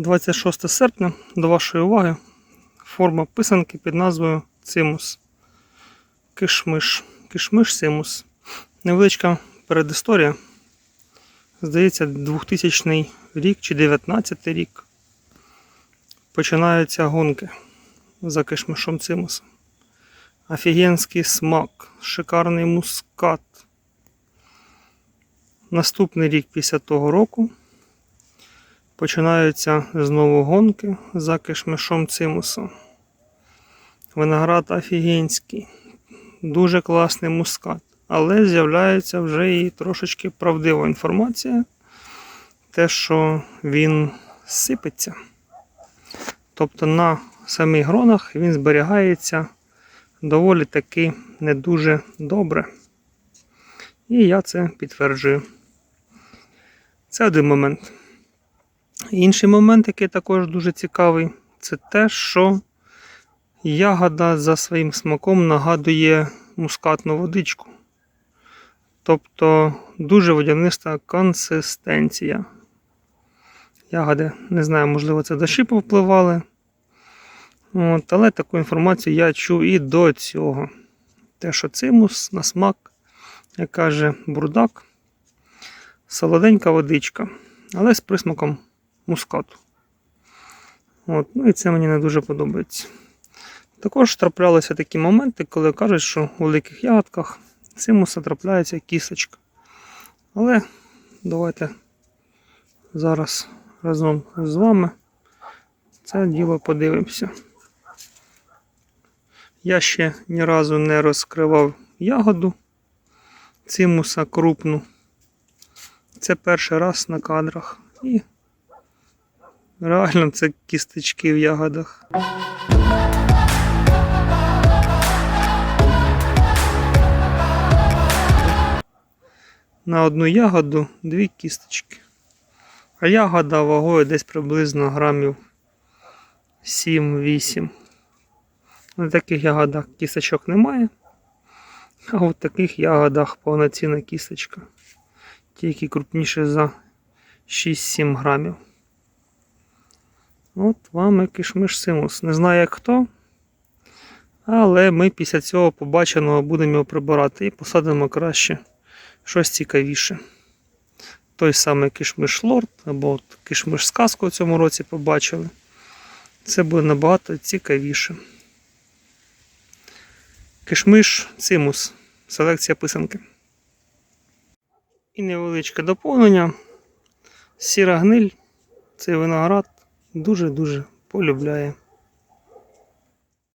26 серпня до вашої уваги форма писанки під назвою Цимус. Кишмиш. Кишмиш Цимус. Невеличка передісторія. Здається, 2000 рік чи 19 рік. Починаються гонки за кишмишом Цимусом. Офігенський смак, шикарний мускат. Наступний рік після того року починаються знову гонки за кишмишом цимусом. Виноград офігенський, дуже класний мускат. Але з'являється вже і трошечки правдива інформація, те, що він сипеться. Тобто на самих гронах він зберігається доволі таки не дуже добре. І я це підтверджую. Це один момент. Інший момент, який також дуже цікавий, це те, що ягода за своїм смаком нагадує мускатну водичку. Тобто дуже водяниста консистенція. Ягоди, не знаю, можливо, це дощі повпливали. От, але таку інформацію я чув і до цього. Те, що цимус на смак, як каже бурдак, солоденька водичка, але з присмаком мускату. От, ну і це мені не дуже подобається. Також траплялися такі моменти, коли кажуть, що у великих ягодках цимуса трапляється кісточка. Але давайте зараз разом з вами це діло подивимося. Я ще ні разу не розкривав ягоду цимуса крупну. Це перший раз на кадрах. І реально це кісточки в ягодах. На одну ягоду дві кісточки. А ягода вагою десь приблизно грамів 7-8. На таких ягодах кісточок немає. А в таких ягодах повноцінна кісточка. Тільки крупніше за 6-7 грамів. От вам і кишмиш симус. Не знаю як хто. Але ми після цього побаченого будемо його прибирати і посадимо краще щось цікавіше. Той самий кишмиш лорд або от кишмиш сказку в цьому році побачили. Це буде набагато цікавіше. Кишмиш цимус. Селекція писанки. І невеличке доповнення. Сіра гниль цей виноград дуже-дуже полюбляє.